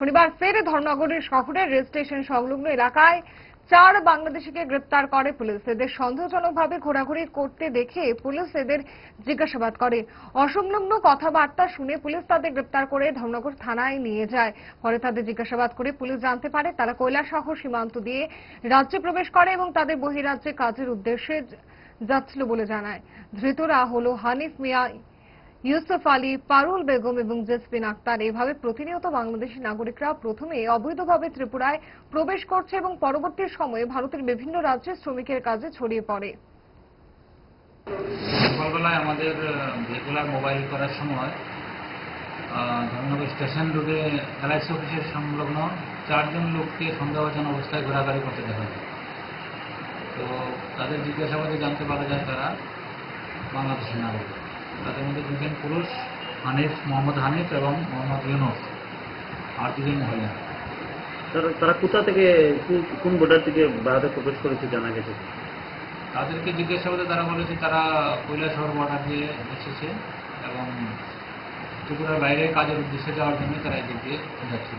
শনিবার ফের ধর্মনগরের শহরের রেল স্টেশন সংলগ্ন এলাকায় চার বাংলাদেশিকে গ্রেপ্তার করে পুলিশ। এদের সন্দেহজনকভাবে ঘোরাঘুরি করতে দেখে পুলিশ এদের জিজ্ঞাসাবাদ করে। অসংলগ্ন কথাবার্তা শুনে পুলিশ তাদের গ্রেপ্তার করে ধর্মনগর থানায় নিয়ে যায়। পরে তাদের জিজ্ঞাসাবাদ করে পুলিশ জানতে পারে তারা কৈলাসহর সীমান্ত দিয়ে রাজ্যে প্রবেশ করে এবং তাদের বহিরাজ্যে কাজের উদ্দেশ্যে যাচ্ছিল বলে জানায়। ধৃতরা হলো হানিফ মিয়া ইউসুফ আলী, পারুল বেগম এবং জেসপিন আক্তার এভাবে প্রতিনিয়ত বাংলাদেশি নাগরিকরা প্রথমে অবৈধভাবে ত্রিপুরায় প্রবেশ করছে এবং পরবর্তী সময়ে ভারতের বিভিন্ন রাজ্যে শ্রমিকের কাজে ছড়িয়ে পড়ে। সকালবেলায় আমাদের রেগুলার মোবাইল করার সময় ধর্মনগর স্টেশন রোডে অফিসের সংলগ্ন চারজন লোককে সন্দেহজন অবস্থায় ঘোরাঘুরি করতে দেখা তো তাদের জিজ্ঞাসাবাদে জানতে পারা যায় তারা বাংলাদেশি নাগরিক। তাদের মধ্যে দুজন পুরুষ হানিফ মোহাম্মদ হানিফ এবং মোহাম্মদ ইউনুস। আর দুজন মহিলা। তারা তারা কোথা থেকে কোন- কোন বর্ডার থেকে ভারতে প্রবেশ করেছে জানা গেছে? তাদেরকে জিজ্ঞাসাবাদে তারা বলেছে তারা কৈলাসহর বর্ডার দিয়ে এসেছে এবং ত্রিপুরার বাইরে কাজের উদ্দেশ্যে যাওয়ার জন্য তারা এদিক দিয়ে যাচ্ছিল।